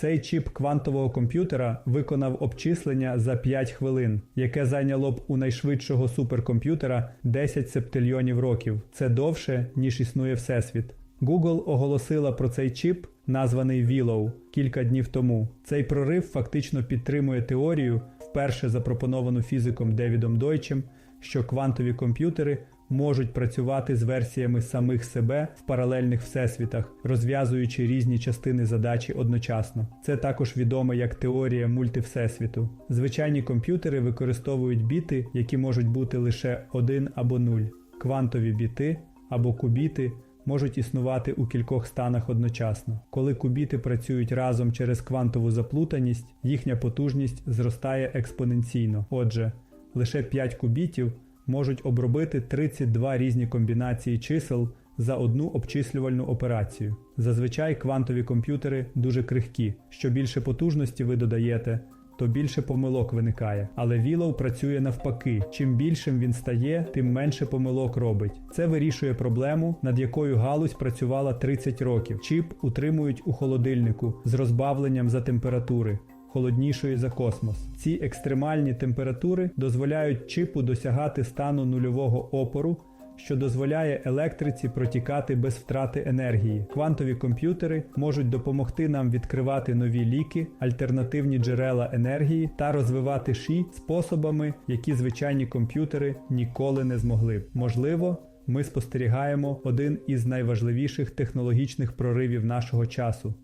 Цей чіп квантового комп'ютера виконав обчислення за 5 хвилин, яке зайняло б у найшвидшого суперкомп'ютера 10 септильйонів років. Це довше, ніж існує Всесвіт. Google оголосила про цей чіп, названий Willow, кілька днів тому. Цей прорив фактично підтримує теорію, вперше запропоновану фізиком Девідом Дойчем, що квантові комп'ютери можуть працювати з версіями самих себе в паралельних всесвітах, розв'язуючи різні частини задачі одночасно. Це також відомо як теорія мультивсесвіту. Звичайні комп'ютери використовують біти, які можуть бути лише 1 або 0. Квантові біти або кубіти можуть існувати у кількох станах одночасно. Коли кубіти працюють разом через квантову заплутаність, їхня потужність зростає експоненційно. Отже, лише 5 кубітів можуть обробити 32 різні комбінації чисел за одну обчислювальну операцію. Зазвичай квантові комп'ютери дуже крихкі. Що більше потужності ви додаєте, то більше помилок виникає. Але Willow працює навпаки. Чим більшим він стає, тим менше помилок робить. Це вирішує проблему, над якою галузь працювала 30 років. Чіп утримують у холодильнику з розбавленням за температури. Холоднішої за космос. Ці екстремальні температури дозволяють чипу досягати стану нульового опору, що дозволяє електриці протікати без втрати енергії. Квантові комп'ютери можуть допомогти нам відкривати нові ліки, альтернативні джерела енергії та розвивати ші способами, які звичайні комп'ютери ніколи не змогли. Можливо, ми спостерігаємо один із найважливіших технологічних проривів нашого часу.